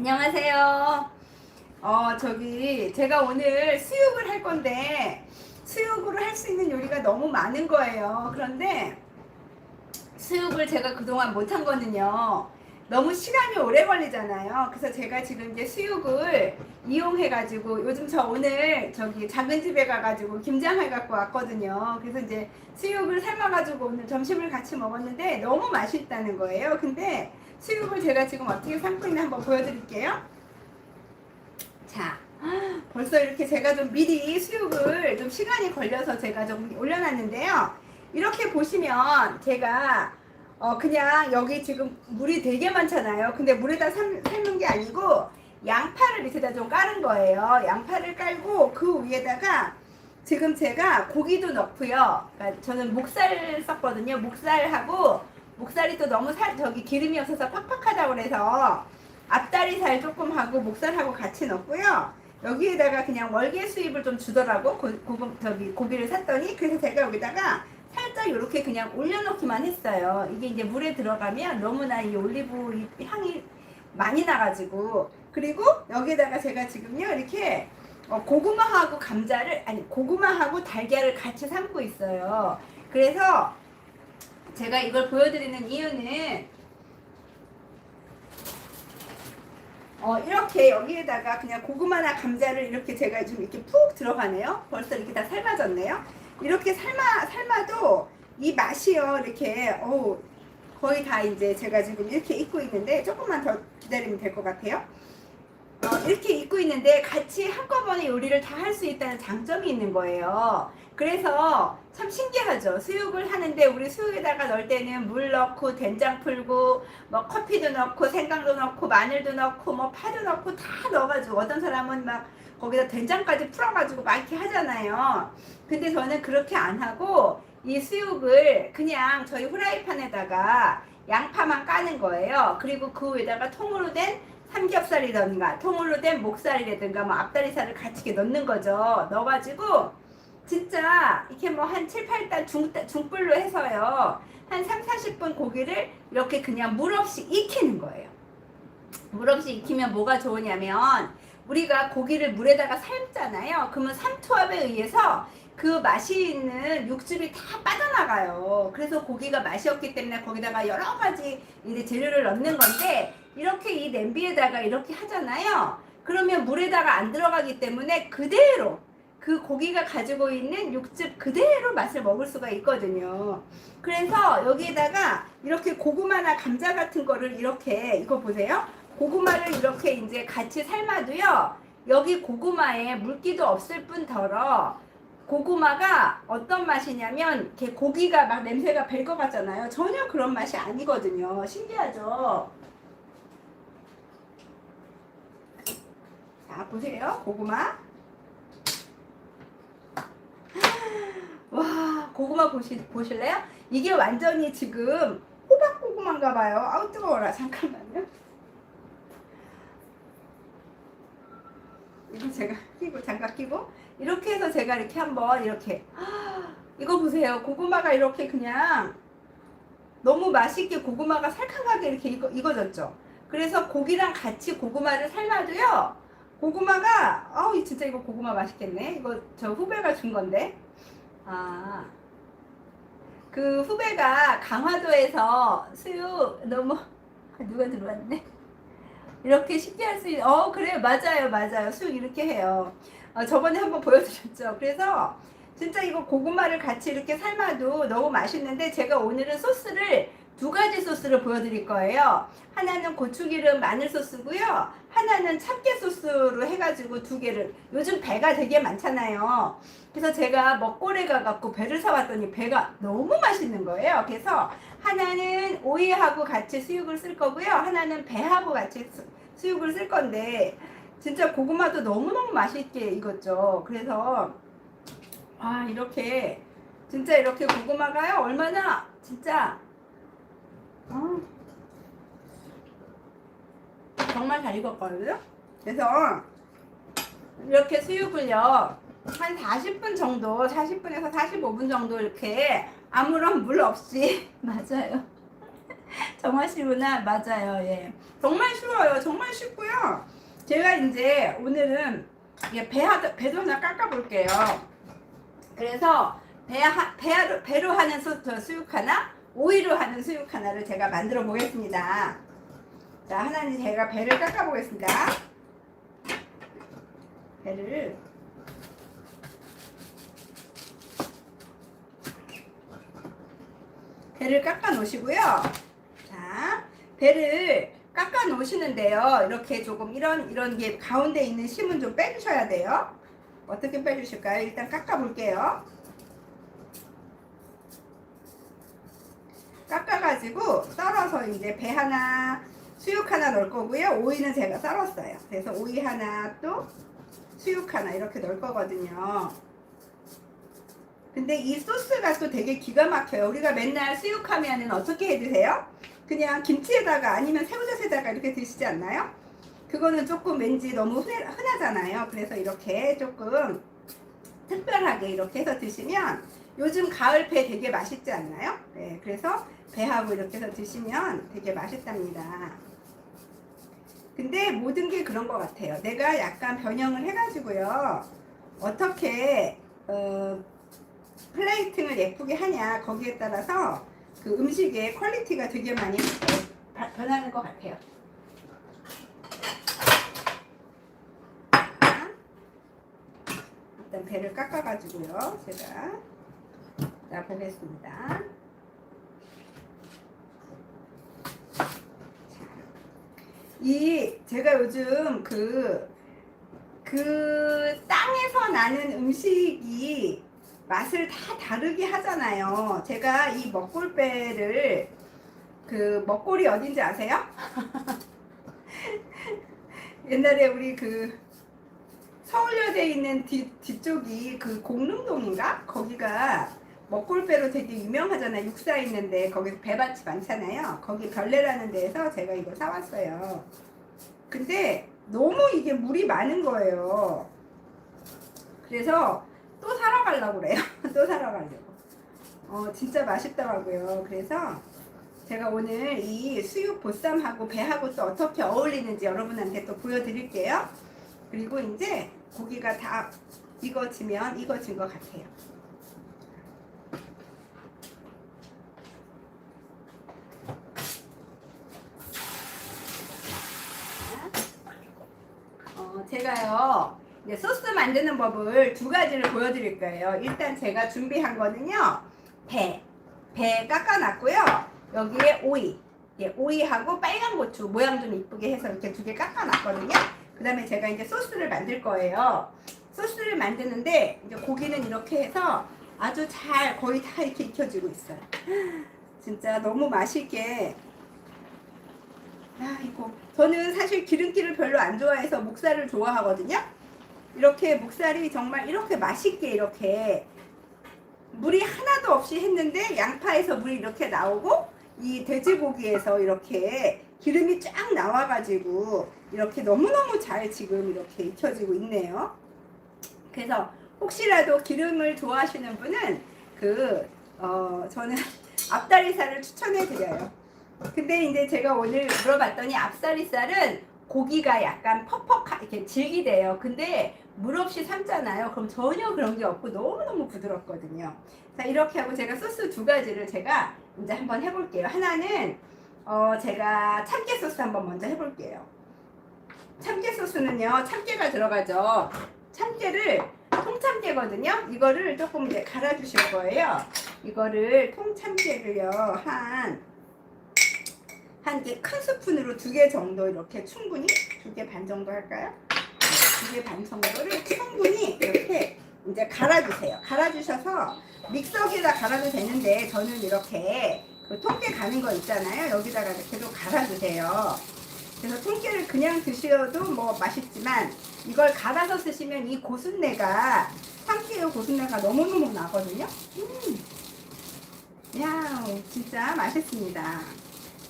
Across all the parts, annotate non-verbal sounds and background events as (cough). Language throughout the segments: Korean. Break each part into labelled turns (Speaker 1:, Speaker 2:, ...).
Speaker 1: 안녕하세요. 어, 저기, 제가 오늘 수육을 할 건데, 수육으로 할 수 있는 요리가 너무 많은 거예요. 그런데, 수육을 제가 그동안 못한 거는요, 너무 시간이 오래 걸리잖아요. 그래서 제가 지금 이제 수육을 이용해가지고, 요즘 저 오늘 저기 작은 집에 가가지고 김장을 갖고 왔거든요. 그래서 이제 수육을 삶아가지고 오늘 점심을 같이 먹었는데, 너무 맛있다는 거예요. 근데, 수육을 제가 지금 어떻게 삶고 있나 한번 보여드릴게요. 자, 벌써 이렇게 제가 좀 미리 수육을 좀 시간이 걸려서 제가 좀 올려놨는데요. 이렇게 보시면 제가 어 그냥 여기 지금 물이 되게 많잖아요. 근데 물에다 삶, 삶는 게 아니고 양파를 밑에다 좀 깔은 거예요. 양파를 깔고 그 위에다가 지금 제가 고기도 넣고요. 그러니까 저는 목살 썼거든요. 목살하고 목살이 또 너무 살 저기 기름이 없어서 팍팍하다고 그래서 앞다리 살 조금 하고 목살하고 같이 넣고요. 여기에다가 그냥 월계 수잎을 좀 주더라고 고, 고, 저기 고기를 샀더니 그래서 제가 여기다가 살짝 이렇게 그냥 올려놓기만 했어요. 이게 이제 물에 들어가면 너무나 이 올리브 잎 향이 많이 나가지고 그리고 여기에다가 제가 지금요 이렇게 어, 고구마하고 감자를 아니 고구마하고 달걀을 같이 삶고 있어요. 그래서 제가 이걸 보여드리는 이유는 어, 이렇게 여기에다가 그냥 고구마나 감자를 이렇게 제가 좀 이렇게 푹 들어가네요. 벌써 이렇게 다 삶아졌네요. 이렇게 삶아, 삶아도 이 맛이요. 이렇게, 어우, 거의 다 이제 제가 지금 이렇게 익고 있는데 조금만 더 기다리면 될 것 같아요. 어, 이렇게 익고 있는데 같이 한꺼번에 요리를 다 할 수 있다는 장점이 있는 거예요. 그래서 참 신기하죠. 수육을 하는데 우리 수육에다가 넣을 때는 물 넣고 된장 풀고 뭐 커피도 넣고 생강도 넣고 마늘도 넣고 뭐 파도 넣고 다 넣어가지고 어떤 사람은 막 거기다 된장까지 풀어가지고 막 이렇게 하잖아요. 근데 저는 그렇게 안 하고 이 수육을 그냥 저희 후라이팬에다가 양파만 까는 거예요. 그리고 그 위에다가 통으로 된 삼겹살이든가 통으로 된 목살이라든가 뭐 앞다리살을 같이 이렇게 넣는 거죠. 넣어가지고 진짜 이렇게 뭐 한 7, 8단 중, 중불로 해서요. 한 3, 40분 고기를 이렇게 그냥 물 없이 익히는 거예요. 물 없이 익히면 뭐가 좋으냐면 우리가 고기를 물에다가 삶잖아요. 그러면 삼투압에 의해서 그 맛이 있는 육즙이 다 빠져나가요. 그래서 고기가 맛이 없기 때문에 거기다가 여러 가지 이제 재료를 넣는 건데 이렇게 이 냄비에다가 이렇게 하잖아요. 그러면 물에다가 안 들어가기 때문에 그대로 그 고기가 가지고 있는 육즙 그대로 맛을 먹을 수가 있거든요. 그래서 여기에다가 이렇게 고구마나 감자 같은 거를 이렇게 이거 보세요. 고구마를 이렇게 이제 같이 삶아도요. 여기 고구마에 물기도 없을 뿐더러 고구마가 어떤 맛이냐면 이렇게 고기가 막 냄새가 벨 것 같잖아요. 전혀 그런 맛이 아니거든요. 신기하죠? 자, 보세요. 고구마. 와, 고구마 보시, 보실래요? 이게 완전히 지금 호박 고구마인가 봐요. 아우, 뜨거워라. 잠깐만요. 이거 제가 끼고, 장갑 끼고. 이렇게 해서 제가 이렇게 한번 이렇게. 이거 보세요. 고구마가 이렇게 그냥 너무 맛있게 고구마가 살캉하게 이렇게 익어, 익어졌죠. 그래서 고기랑 같이 고구마를 삶아도요. 고구마가 아우 진짜 이거 고구마 맛있겠네. 이거 저 후배가 준 건데. 아. 그 후배가 강화도에서 수육 너무 누가 들어왔네. 이렇게 쉽게 할 수 있는 어 그래 맞아요 맞아요 수육 이렇게 해요. 어, 저번에 한번 보여드렸죠. 그래서 진짜 이거 고구마를 같이 이렇게 삶아도 너무 맛있는데 제가 오늘은 소스를 두 가지 소스를 보여드릴 거예요. 하나는 고추기름 마늘 소스고요. 하나는 참깨 소스로 해가지고 두 개를 요즘 배가 되게 많잖아요. 그래서 제가 먹거리 가갖고 배를 사왔더니 배가 너무 맛있는 거예요. 그래서 하나는 오이하고 같이 수육을 쓸 거고요. 하나는 배하고 같이 수, 수육을 쓸 건데 진짜 고구마도 너무너무 맛있게 익었죠. 그래서 아 이렇게 진짜 이렇게 고구마가요 얼마나 진짜 정말 잘 익었거든요. 그래서 이렇게 수육을요 한 40분 정도, 40분에서 45분 정도 이렇게 아무런 물 없이 (laughs) 맞아요. 정말 쉬구나. 맞아요. 예. 정말 쉬워요. 정말 쉽고요. 제가 이제 오늘은 배 하드, 배도 하나 깎아볼게요. 그래서 배, 하, 배, 배로 하는 수, 저 수육 하나, 오이로 하는 수육 하나를 제가 만들어 보겠습니다. 자, 하나는 제가 배를 깎아 보겠습니다. 배를 배를 깎아 놓으시고요. 자, 배를 깎아 놓으시는데요. 이렇게 조금 이런 이런 게 가운데 있는 심은 좀 빼주셔야 돼요. 어떻게 빼주실까요? 일단 깎아 볼게요. 깎아가지고 썰어서 이제 배 하나, 수육 하나 넣을 거고요. 오이는 제가 썰었어요. 그래서 오이 하나 또 수육 하나 이렇게 넣을 거거든요. 근데 이 소스가 또 되게 기가 막혀요. 우리가 맨날 수육하면은 어떻게 해 드세요? 그냥 김치에다가 아니면 새우젓에다가 이렇게 드시지 않나요? 그거는 조금 왠지 너무 흔하잖아요. 그래서 이렇게 조금 특별하게 이렇게 해서 드시면 요즘 가을 배 되게 맛있지 않나요? 네, 그래서 배하고 이렇게 해서 드시면 되게 맛있답니다. 근데 모든 게 그런 것 같아요. 내가 약간 변형을 해가지고요. 어떻게 어, 플레이팅을 예쁘게 하냐 거기에 따라서 그 음식의 퀄리티가 되게 많이 바- 변하는 것 같아요. 일단 배를 깎아가지고요. 제가 자 보겠습니다. 이 제가 요즘 그, 그 땅에서 나는 음식이 맛을 다 다르게 하잖아요. 제가 이 먹골배를 그 먹골이 어딘지 아세요? (laughs) 옛날에 우리 그 서울여대에 있는 뒤, 뒤쪽이 그 공릉동인가? 거기가 먹골배로 되게 유명하잖아요. 육사 있는데 거기 배밭이 많잖아요. 거기 별내라는 데에서 제가 이거 사왔어요. 근데 너무 이게 물이 많은 거예요. 그래서 또 사러 가려고 그래요. (laughs) 또 사러 가려고. 어, 진짜 맛있더라고요. 그래서 제가 오늘 이 수육 보쌈하고 배하고 또 어떻게 어울리는지 여러분한테 또 보여드릴게요. 그리고 이제 고기가 다 익어지면 익어진 것 같아요. 어, 제가요 이제 소스 만드는 법을 두 가지를 보여드릴 거예요. 일단 제가 준비한 거는요 배, 배 깎아놨고요. 여기에 오이, 예, 오이하고 빨간 고추 모양 좀 이쁘게 해서 이렇게 두 개 깎아놨거든요. 그 다음에 제가 이제 소스를 만들 거예요. 소스를 만드는데 이제 고기는 이렇게 해서 아주 잘 거의 다 이렇게 익혀지고 있어요. (gasps) 진짜 너무 맛있게. 아이고 저는 사실 기름기를 별로 안 좋아해서 목살을 좋아하거든요. 이렇게 목살이 정말 이렇게 맛있게 이렇게 물이 하나도 없이 했는데 양파에서 물이 이렇게 나오고 이 돼지고기에서 이렇게 기름이 쫙 나와가지고 이렇게 너무너무 잘 지금 이렇게 익혀지고 있네요. 그래서 혹시라도 기름을 좋아하시는 분은 그, 어, 저는 (laughs) 앞다리살을 추천해 드려요. 근데 이제 제가 오늘 물어봤더니 앞다리살은 고기가 약간 퍽퍽하, 이렇게 질기대요. 근데 물 없이 삶잖아요. 그럼 전혀 그런 게 없고 너무너무 부드럽거든요. 자, 이렇게 하고 제가 소스 두 가지를 제가 이제 한번 해볼게요. 하나는, 어, 제가 참깨 소스 한번 먼저 해볼게요. 참깨 소스는요, 참깨가 들어가죠. 참깨를 통참깨거든요. 이거를 조금 이제 갈아주실 거예요. 이거를 통참깨를요, 한, 한개큰 스푼으로 두 개 정도 이렇게 충분히, 두 개 반 정도 할까요? 두 개 반 정도를 충분히 이렇게 이제 갈아주세요. 갈아주셔서 믹서기에다 갈아도 되는데 저는 이렇게 그 통깨 가는 거 있잖아요. 여기다가 좀 갈아주세요. 그래서 통깨를 그냥 드셔도 뭐 맛있지만 이걸 갈아서 쓰시면 이 고순내가 참깨의 고순내가 너무너무 나거든요. 음. 야, 진짜 맛있습니다.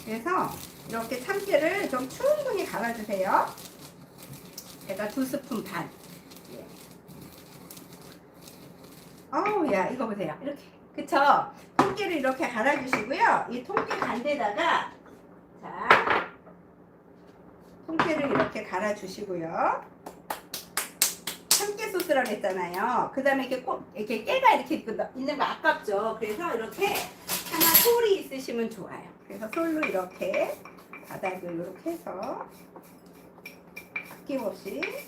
Speaker 1: 그래서 이렇게 참깨를 좀 충분히 갈아주세요. 제가 두 스푼 반. 예. 어우, 야, 이거 보세요. 이렇게. 그쵸? 통깨를 이렇게 갈아주시고요. 이 통깨 간데다가 자, 통깨를 이렇게 갈아주시고요. 참깨 소스라고 했잖아요. 그 다음에 이렇게 꼭, 이렇게 깨가 이렇게 있- 있는 거 아깝죠. 그래서 이렇게 하나 솔이 있으시면 좋아요. 그래서 솔로 이렇게 바닥을 이렇게 해서 아낌없이 네.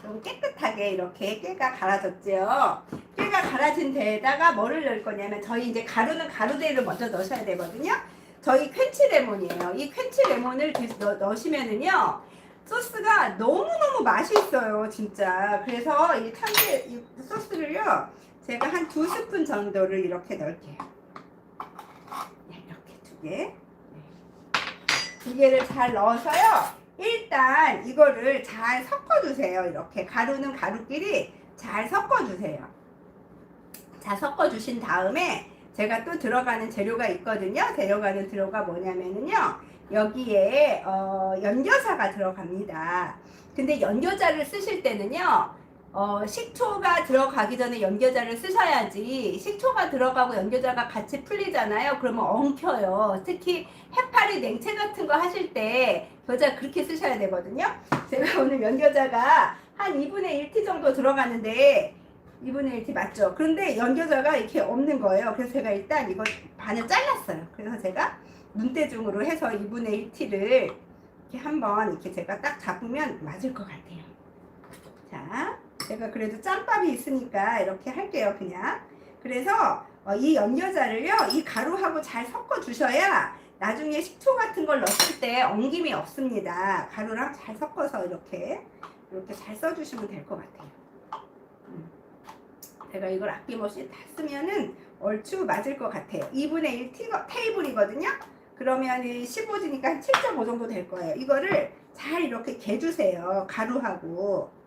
Speaker 1: 좀 깨끗하게 이렇게 깨가 갈아졌죠. 깨가 갈아진 데에다가 뭐를 넣을 거냐면 저희 이제 가루는 가루대를 먼저 넣으셔야 되거든요. 저희 퀸치 레몬이에요. 이 퀸치 레몬을 넣으시면은요. 소스가 너무너무 맛있어요, 진짜. 그래서 이이 소스를요. 제가 한 두 스푼 정도를 이렇게 넣을게요. 네, 이렇게 두 개. 네. 두 개를 잘 넣어서요. 일단 이거를 잘 섞어주세요. 이렇게 가루는 가루끼리 잘 섞어주세요. 자 섞어주신 다음에 제가 또 들어가는 재료가 있거든요. 들어가는 재료가 뭐냐면은요. 여기에 어, 연겨자가 들어갑니다. 근데 연겨자를 쓰실 때는요. 어, 식초가 들어가기 전에 연겨자를 쓰셔야지 식초가 들어가고 연겨자가 같이 풀리잖아요. 그러면 엉켜요. 특히 해파리 냉채 같은 거 하실 때 겨자 그렇게 쓰셔야 되거든요. 제가 (laughs) 오늘 연겨자가 한 2분의 1티 정도 들어가는데 2분의 1티 맞죠? 그런데 연겨자가 이렇게 없는 거예요. 그래서 제가 일단 이거 반을 잘랐어요. 그래서 제가 눈대중으로 해서 2분의 1티를 이렇게 한번 이렇게 제가 딱 잡으면 맞을 것 같아요. 자, 제가 그래도 짬밥이 있으니까 이렇게 할게요, 그냥. 그래서 어, 이 연겨자를요, 이 가루하고 잘 섞어 주셔야 나중에 식초 같은 걸 넣었을 때 엉김이 없습니다. 가루랑 잘 섞어서 이렇게 이렇게 잘 써주시면 될 것 같아요. 음. 제가 이걸 아낌없이 다 쓰면은 얼추 맞을 것 같아요. 2분의 1 티, 테이블이거든요. 그러면 15지니까 한7.5 정도 될 거예요. 이거를 잘 이렇게 개주세요. 가루하고.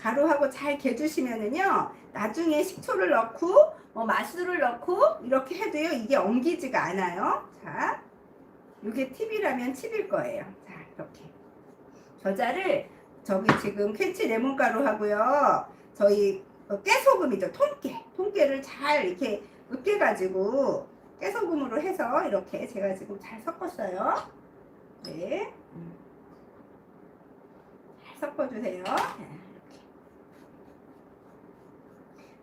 Speaker 1: 가루하고 잘 개주시면은요. 나중에 식초를 넣고 뭐 맛술을 넣고 이렇게 해도요. 이게 엉기지가 않아요. 자, 이게 팁이라면 팁일 거예요. 자, 이렇게. 겨자를 저기 지금 캔치 레몬가루 하고요. 저희 어, 깨소금이죠. 통깨. 통깨를 잘 이렇게 으깨 가지고 깨소금으로 해서 이렇게 제가 지금 잘 섞었어요. 네. 음. 잘 섞어주세요. 네, 이렇게.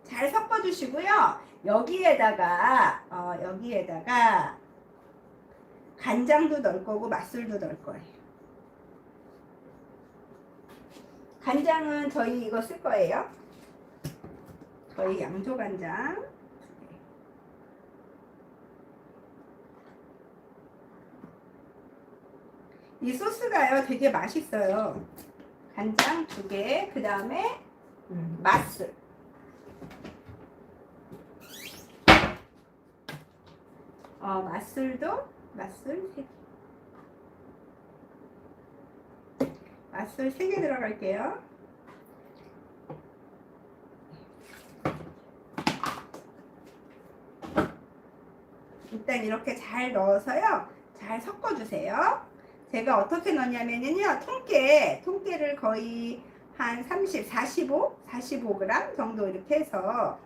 Speaker 1: 잘 섞어주시고요. 여기에다가 어, 여기에다가 간장도 넣을 거고 맛술도 넣을 거예요. 간장은 저희 이거 쓸 거예요. 저희 양조 간장. 이 소스가요 되게 맛있어요. 간장 두 개, 그 다음에 맛술. 어, 맛술도 맛술 세 개. 맛술 세개 들어갈게요. 일단 이렇게 잘 넣어서요. 잘 섞어주세요. 제가 어떻게 넣냐면요. 통깨, 통깨를 거의 한 30, 45, 45g 정도 이렇게 해서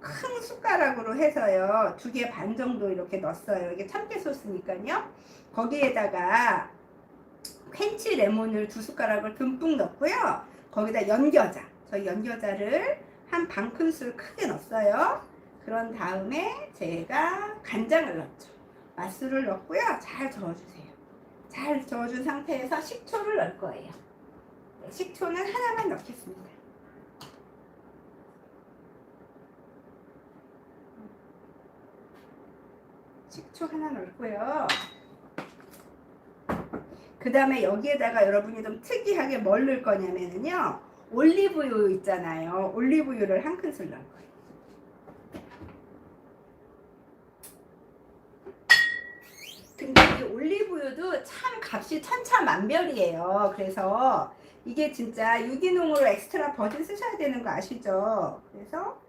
Speaker 1: 큰 숟가락으로 해서요. 두 개 반 정도 이렇게 넣었어요. 이게 참깨 소스니까요. 거기에다가 캔치 레몬을 두 숟가락을 듬뿍 넣고요. 거기다 연겨자, 저희 연겨자를 한 반 큰술 크게 넣었어요. 그런 다음에 제가 간장을 넣었죠. 맛술을 넣고요. 잘 저어주세요. 잘 저어준 상태에서 식초를 넣을 거예요. 네, 식초는 하나만 넣겠습니다. 식초 하나 넣고요. 그 다음에 여기에다가 여러분이 좀 특이하게 뭘 넣을 거냐면요. 올리브유 있잖아요. 올리브유를 한 큰술 넣을 거예요. 근데 이 올리브유도 참 값이 천차만별이에요. 그래서 이게 진짜 유기농으로 엑스트라 버진 쓰셔야 되는 거 아시죠? 그래서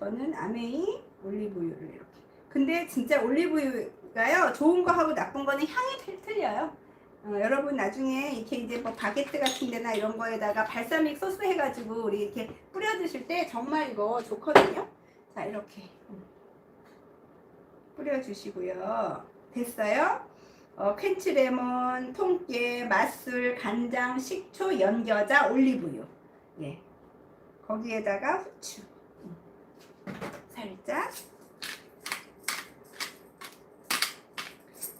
Speaker 1: 저는 아메이 올리브유를 이렇게. 근데 진짜 올리브유가요. 좋은 거하고 나쁜 거는 향이 틀- 틀려요. 어, 여러분 나중에 이렇게 이제 뭐 바게트 같은 데나 이런 거에다가 발사믹 소스 해가지고 우리 이렇게 뿌려 드실 때 정말 이거 좋거든요. 자 이렇게 음. 뿌려 주시고요. 됐어요? 어, 퀸치 레몬, 통깨, 맛술, 간장, 식초, 연겨자, 올리브유. 예. 거기에다가 후추. 음. 살짝.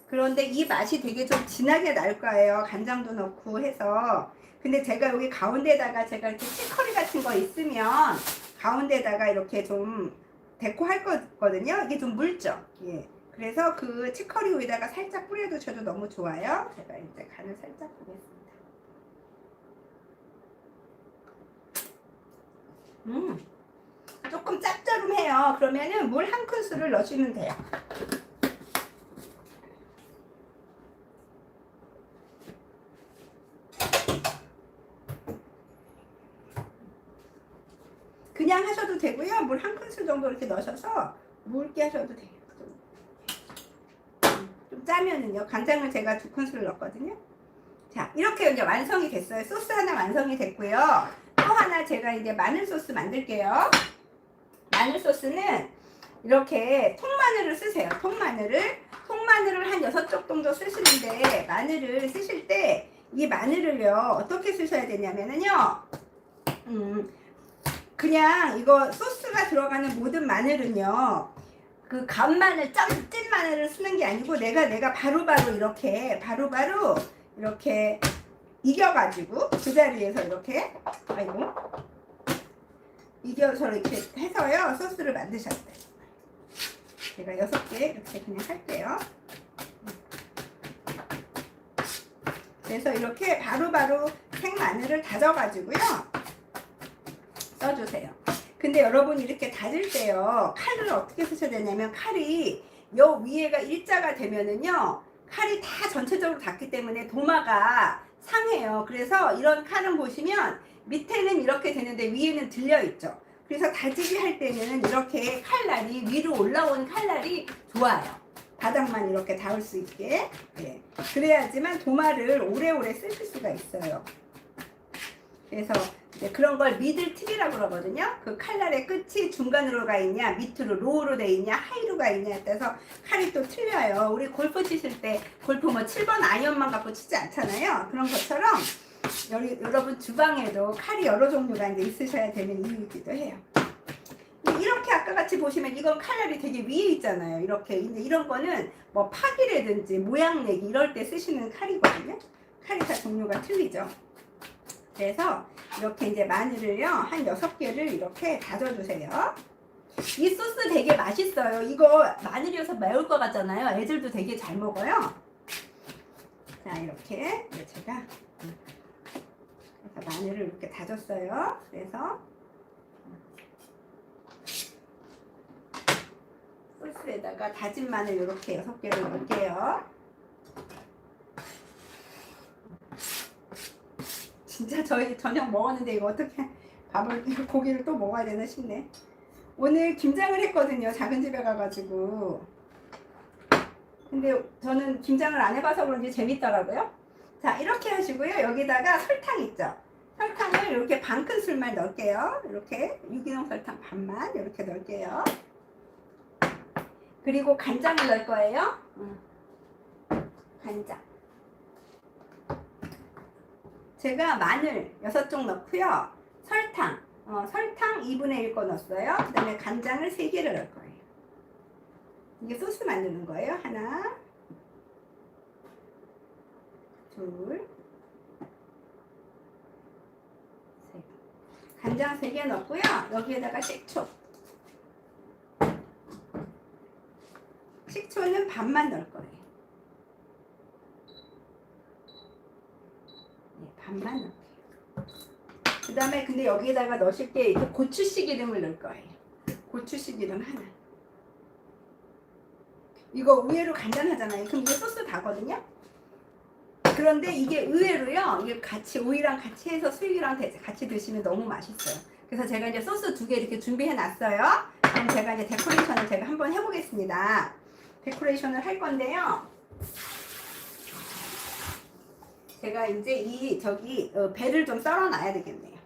Speaker 1: 그런데 이 맛이 되게 좀 진하게 날 거예요. 간장도 넣고 해서. 근데 제가 여기 가운데다가 제가 이렇게 치커리 같은 거 있으면 가운데다가 이렇게 좀 데코할 거거든요. 이게 좀 묽죠. 예. 그래서 그 치커리 위에다가 살짝 뿌려주셔도 너무 좋아요. 제가 이제 간을 살짝 보겠습니다. 음, 조금 짭조름해요. 그러면은 물 한 큰술을 넣어주면 돼요. 그냥 하셔도 되고요. 물 한 큰술 정도 이렇게 넣으셔서 묽게 하셔도 돼요. 좀, 좀 짜면은요. 간장을 제가 두 큰술 넣었거든요. 자, 이렇게 이제 완성이 됐어요. 소스 하나 완성이 됐고요. 또 하나 제가 이제 마늘 소스 만들게요. 마늘 소스는 이렇게 통마늘을 쓰세요. 통마늘을 통마늘을 한 여섯 쪽 정도 쓰시는데 마늘을 쓰실 때 이 마늘을요 어떻게 쓰셔야 되냐면은요 음, 그냥 이거 소스가 들어가는 모든 마늘은요 그 간마늘 짠, 찐 마늘을 쓰는 게 아니고 내가 내가 바로바로 이렇게 바로 바로 이렇게 이겨가지고 그 자리에서 이렇게 아이고 이겨서 이렇게 해서요 소스를 만드셨어요. 제가 여섯 개 이렇게 그냥 할게요. 그래서 이렇게 바로바로 생마늘을 다져가지고요 써주세요. 근데 여러분 이렇게 다질 때요 칼을 어떻게 쓰셔야 되냐면 칼이 요 위에가 일자가 되면은요 칼이 다 전체적으로 닿기 때문에 도마가 상해요. 그래서 이런 칼은 보시면 밑에는 이렇게 되는데 위에는 들려 있죠. 그래서 다지기 할 때는 이렇게 칼날이 위로 올라온 칼날이 좋아요. 바닥만 이렇게 닿을 수 있게. 예. 그래야지만 도마를 오래오래 쓰실 수가 있어요. 그래서 이제 그런 걸 미들 팁이라고 그러거든요. 그 칼날의 끝이 중간으로 가 있냐, 밑으로 로우로 돼 있냐, 하이로 가 있냐에 따라서 칼이 또 틀려요. 우리 골프 치실 때 골프 뭐 7번 아이언만 갖고 치지 않잖아요. 그런 것처럼 여기, 여러분 주방에도 칼이 여러 종류가 이제 있으셔야 되는 이유이기도 해요. 이렇게 아까 같이 보시면 이건 칼날이 되게 위에 있잖아요. 이렇게 이제 이런 거는 뭐 파기라든지 모양 내기 이럴 때 쓰시는 칼이거든요. 칼이 다 종류가 틀리죠. 그래서 이렇게 이제 마늘을요 한 여섯 개를 이렇게 다져주세요. 이 소스 되게 맛있어요. 이거 마늘이어서 매울 것 같잖아요. 애들도 되게 잘 먹어요. 자 이렇게 제가 마늘을 이렇게 다졌어요. 그래서 소스에다가 다진 마늘 이렇게 여섯 개를 넣을게요. 진짜 저희 저녁 먹었는데 이거 어떻게 밥을 (laughs) 고기를 또 먹어야 되나 싶네. 오늘 김장을 했거든요. 작은 집에 가가지고. 근데 저는 김장을 안 해봐서 그런지 재밌더라고요. 자 이렇게 하시고요. 여기다가 설탕 있죠. 설탕을 이렇게 반 큰술만 넣을게요. 이렇게 유기농 설탕 반만 이렇게 넣을게요. 그리고 간장을 넣을 거예요. 음. 간장. 제가 마늘 6쪽 넣고요. 설탕, 어, 설탕 2분의 1거 넣었어요. 그 다음에 간장을 3개를 넣을 거예요. 이게 소스 만드는 거예요. 하나, 둘, 셋. 간장 3개 넣고요. 여기에다가 식초. 식초는 반만 넣을 거예요. 네, 반만 넣을게요. 그 다음에 근데 여기에다가 넣으실 때 이렇게 고추씨 기름을 넣을 거예요. 고추씨 기름 하나. 이거 의외로 간단하잖아요. 그럼 이게 소스 다거든요. 그런데 이게 의외로요. 이게 같이 오이랑 같이 해서 수육이랑 같이 드시면 너무 맛있어요. 그래서 제가 이제 소스 두 개 이렇게 준비해 놨어요. 그럼 제가 이제 데코레이션을 제가 한번 해보겠습니다. 데코레이션을 할 건데요. 제가 이제 이 저기 어, 배를 좀 썰어 놔야 되겠네요.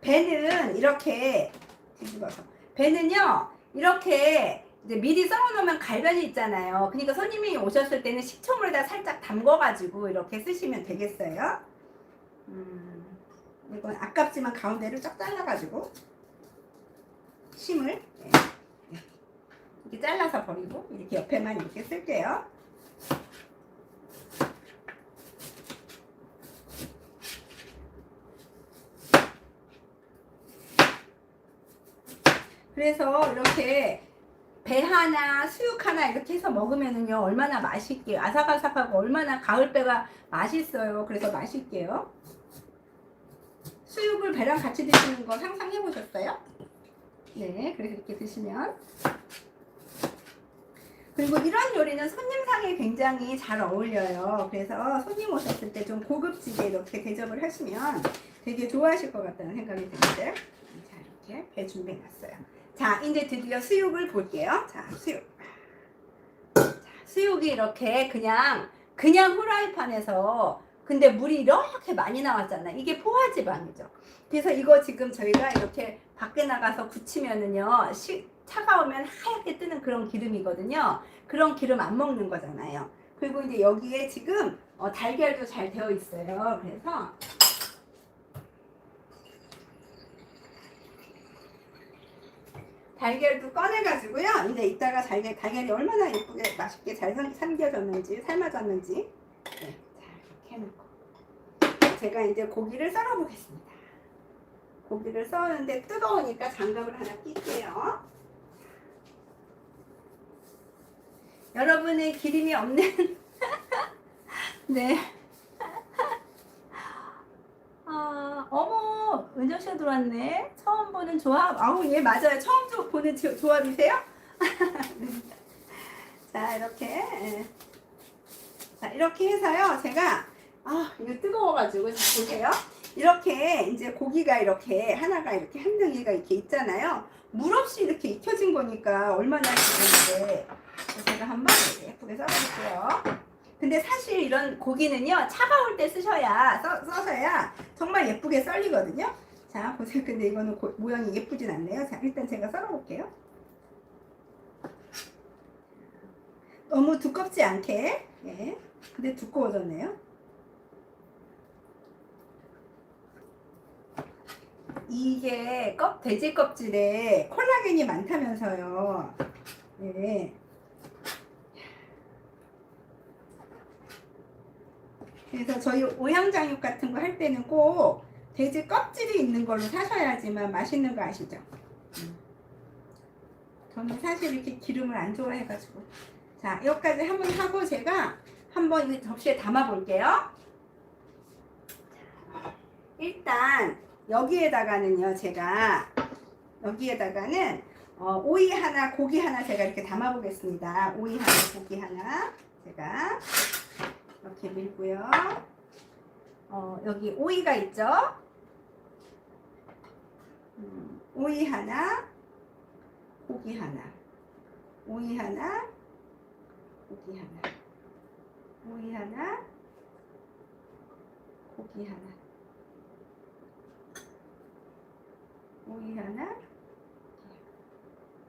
Speaker 1: 배는 이렇게 뒤집어서 배는요 이렇게 이제 미리 썰어 놓으면 갈변이 있잖아요. 그러니까 손님이 오셨을 때는 식초물에다 살짝 담궈가지고 이렇게 쓰시면 되겠어요. 음, 이건 아깝지만 가운데를 쫙 잘라가지고 심을 네. 네. 이렇게 잘라서 버리고 이렇게 옆에만 이렇게 쓸게요. 그래서 이렇게 배 하나, 수육 하나 이렇게 해서 먹으면은요 얼마나 맛있게요. 아삭아삭하고 얼마나 가을배가 맛있어요. 그래서 맛있게요. 수육을 배랑 같이 드시는 거 상상해 보셨어요? 네, 그래서 이렇게 드시면 그리고 이런 요리는 손님상에 굉장히 잘 어울려요. 그래서 손님 오셨을 때 좀 고급지게 이렇게 대접을 하시면 되게 좋아하실 것 같다는 생각이 드는데 자 이렇게 배 준비해 놨어요. 자 이제 드디어 수육을 볼게요. 자 수육. 자, 수육이 이렇게 그냥 그냥 후라이팬에서 근데 물이 이렇게 많이 나왔잖아요. 이게 포화지방이죠. 그래서 이거 지금 저희가 이렇게 밖에 나가서 굳히면은요, 시, 차가우면 하얗게 뜨는 그런 기름이거든요. 그런 기름 안 먹는 거잖아요. 그리고 이제 여기에 지금 어, 달걀도 잘 되어 있어요. 그래서 달걀도 꺼내가지고요. 이제 이따가 달걀, 달걀이 얼마나 예쁘게 맛있게 잘 삼- 삼겨졌는지, 삶아졌는지. 네, 자, 이렇게 해놓고. 제가 이제 고기를 썰어보겠습니다. 고기를 썰었는데 뜨거우니까 장갑을 하나 낄게요. 여러분의 기름이 없는 (laughs) 네. (laughs) 아, 어머, 은정 씨가 들어왔네. 처음 보는 조합. 아우, 예, 맞아요. 처음 조, 보는 조, 조합이세요? (laughs) 네. 자, 이렇게. 예. 자, 이렇게 해서요. 제가, 아, 이거 뜨거워가지고, 자, 보세요. 이렇게 이제 고기가 이렇게 하나가 이렇게 한 덩이가 이렇게 있잖아요. 물 없이 이렇게 익혀진 거니까 얼마나 좋은데. 제가 한번 예쁘게 썰어볼게요. 근데 사실 이런 고기는요 차가울 때 쓰셔야 써, 써서야 정말 예쁘게 썰리거든요. 자 보세요. 근데 이거는 고- 모양이 예쁘진 않네요. 자 일단 제가 썰어볼게요. 너무 두껍지 않게. 예. 근데 두꺼워졌네요. 이게 껍 돼지 껍질에 콜라겐이 많다면서요. 예. 그래서 저희 오양장육 같은 거 할 때는 꼭 돼지 껍질이 있는 걸로 사셔야지만 맛있는 거 아시죠? 음. 저는 사실 이렇게 기름을 안 좋아해가지고 자 여기까지 한번 하고 제가 한번 이 접시에 담아 볼게요 일단 여기에다가는요 제가 여기에다가는 어, 오이 하나 고기 하나 제가 이렇게 담아 보겠습니다 오이 하나 고기 하나 제가 이렇게 밀고요. 어, 여기 오이가 있죠? 음, 오이 하나, 고기 하나, 오이 하나, 고기 하나, 오이 하나, 고기 하나, 오이 하나.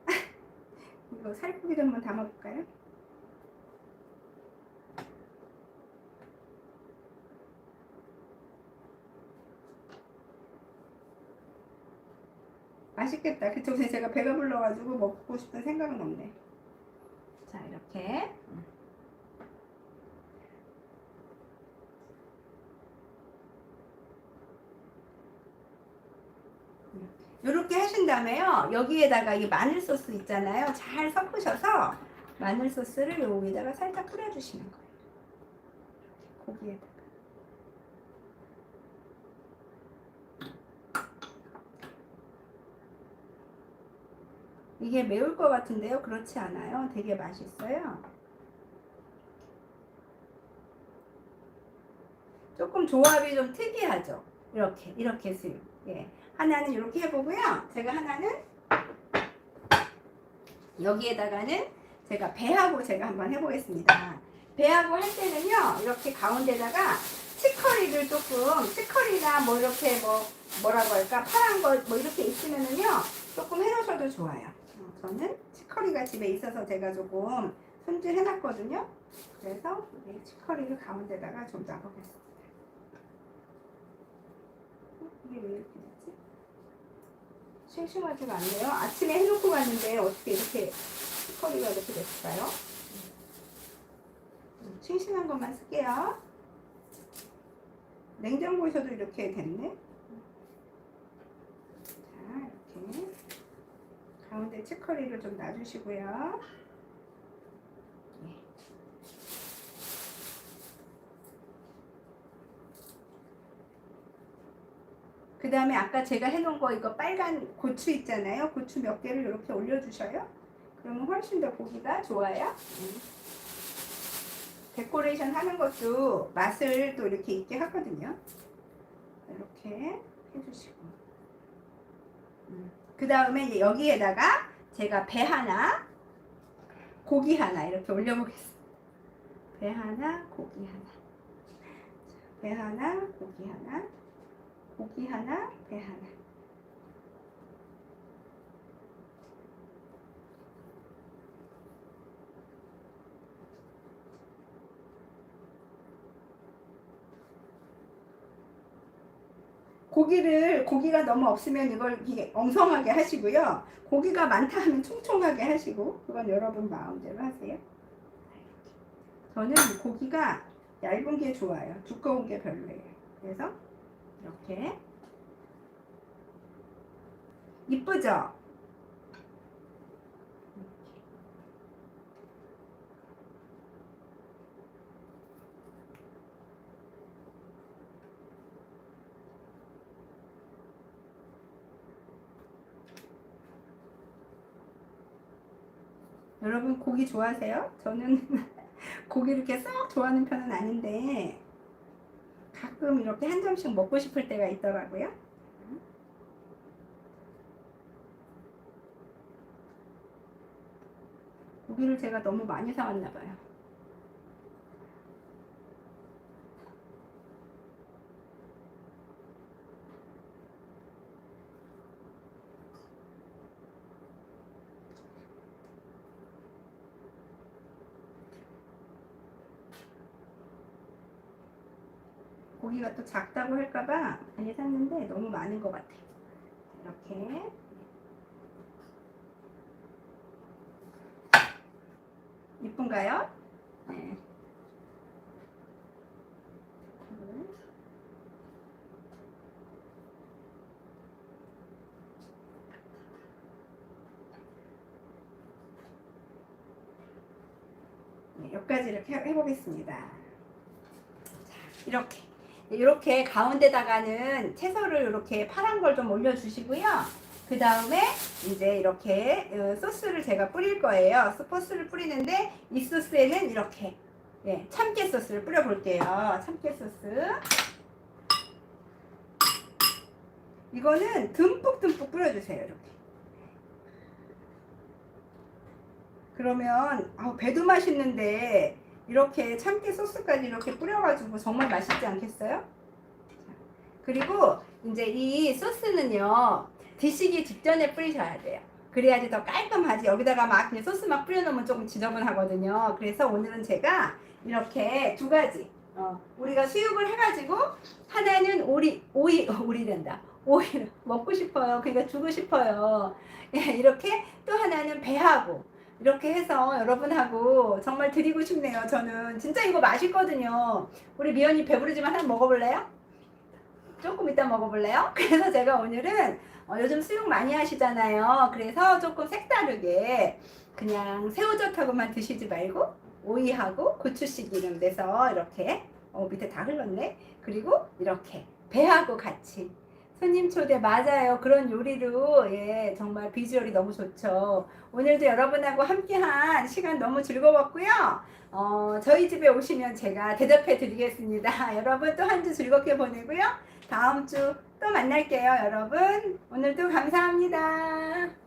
Speaker 1: (laughs) 이거 살코기도 한번 담아볼까요? 맛있겠다. 근데 (laughs) 제가 배가 불러가지고 먹고 싶은 생각은 없네. 자, 이렇게. 이렇게 하신 다음에요. 여기에다가 이 마늘 소스 있잖아요. 잘 섞으셔서 마늘 소스를 여기다가 살짝 뿌려주시는 거예요. 고기에다가. 이게 매울 것 같은데요? 그렇지 않아요. 되게 맛있어요. 조금 조합이 좀 특이하죠. 이렇게 이렇게 수육. 예. 하나는 이렇게 해보고요. 제가 하나는 여기에다가는 제가 배하고 제가 한번 해보겠습니다. 배하고 할 때는요. 이렇게 가운데다가 치커리를 조금 치커리나 뭐 이렇게 뭐 뭐라고 할까 파란 거 뭐 이렇게 있으면은요 조금 해놓으셔도 좋아요. 어. 저는 치커리가 집에 있어서 제가 조금 손질 해놨거든요. 그래서 이 치커리를 가운데다가 좀 놔보겠습니다. 어, 이게 왜 이렇게 됐지? 싱싱하지가 않네요. 아침에 해놓고 갔는데 어떻게 이렇게 치커리가 이렇게 됐을까요? 음, 싱싱한 것만 쓸게요. 냉장고에서도 이렇게 됐네. 자, 이렇게 가운데 치커리를 좀 놔주시고요. 네. 그 다음에 아까 제가 해놓은 거 이거 빨간 고추 있잖아요. 고추 몇 개를 이렇게 올려주셔요. 그러면 훨씬 더 보기가 좋아요. 음. 데코레이션 하는 것도 맛을 또 이렇게 있게 하거든요. 이렇게 해주시고. 그 다음에 여기에다가 제가 배 하나, 고기 하나 이렇게 올려보겠습니다. 배 하나, 고기 하나. 자, 배 하나, 고기 하나. 고기 하나, 배 하나. 고기를 고기가 너무 없으면 이걸 엉성하게 하시고요. 고기가 많다 하면 총총하게 하시고 그건 여러분 마음대로 하세요. 저는 고기가 얇은 게 좋아요. 두꺼운 게 별로예요. 그래서 이렇게 이쁘죠? 여러분 고기 좋아하세요? 저는 (laughs) 고기 이렇게 썩 좋아하는 편은 아닌데 가끔 이렇게 한 점씩 먹고 싶을 때가 있더라고요. 고기를 제가 너무 많이 사왔나 봐요. 고기가 또 작다고 할까봐 많이 샀는데 너무 많은 것 같아요. 이렇게 이쁜가요? 네. 둘. 네, 여기까지 이렇게 해- 해보겠습니다. 자, 이렇게. 이렇게 가운데다가는 채소를 이렇게 파란 걸 좀 올려주시고요. 그 다음에 이제 이렇게 어, 소스를 제가 뿌릴 거예요. 소스를 뿌리는데 이 소스에는 이렇게 예, 참깨 소스를 뿌려 볼게요. 참깨 소스. 이거는 듬뿍듬뿍 뿌려주세요. 이렇게. 그러면 아우, 배도 맛있는데 이렇게 참깨 소스까지 이렇게 뿌려가지고 정말 맛있지 않겠어요? 그리고 이제 이 소스는요 드시기 직전에 뿌리셔야 돼요. 그래야지 더 깔끔하지. 여기다가 막 그냥 소스 막 뿌려놓으면 조금 지저분하거든요. 그래서 오늘은 제가 이렇게 두 가지. 어, 우리가 수육을 해가지고 하나는 오리, 오이, 어, 오리 된다. 오이 먹고 싶어요. 그러니까 주고 싶어요. 예, 이렇게 또 하나는 배하고 이렇게 해서 여러분하고 정말 드리고 싶네요. 저는 진짜 이거 맛있거든요. 우리 미연이 배부르지만 하나 먹어볼래요? 조금 이따 먹어볼래요? (laughs) 그래서 제가 오늘은 어, 요즘 수육 많이 하시잖아요. 그래서 조금 색다르게 그냥 새우젓하고만 드시지 말고 오이하고 고추씨 기름 내서 이렇게 어, 밑에 다 흘렀네. 그리고 이렇게 배하고 같이 손님 초대 맞아요. 그런 요리로 예 정말 비주얼이 너무 좋죠. 오늘도 여러분하고 함께한 시간 너무 즐거웠고요. 어, 저희 집에 오시면 제가 대답해 드리겠습니다. (laughs) 여러분 또 한 주 즐겁게 보내고요. 다음 주 또 만날게요, 여러분. 오늘도 감사합니다.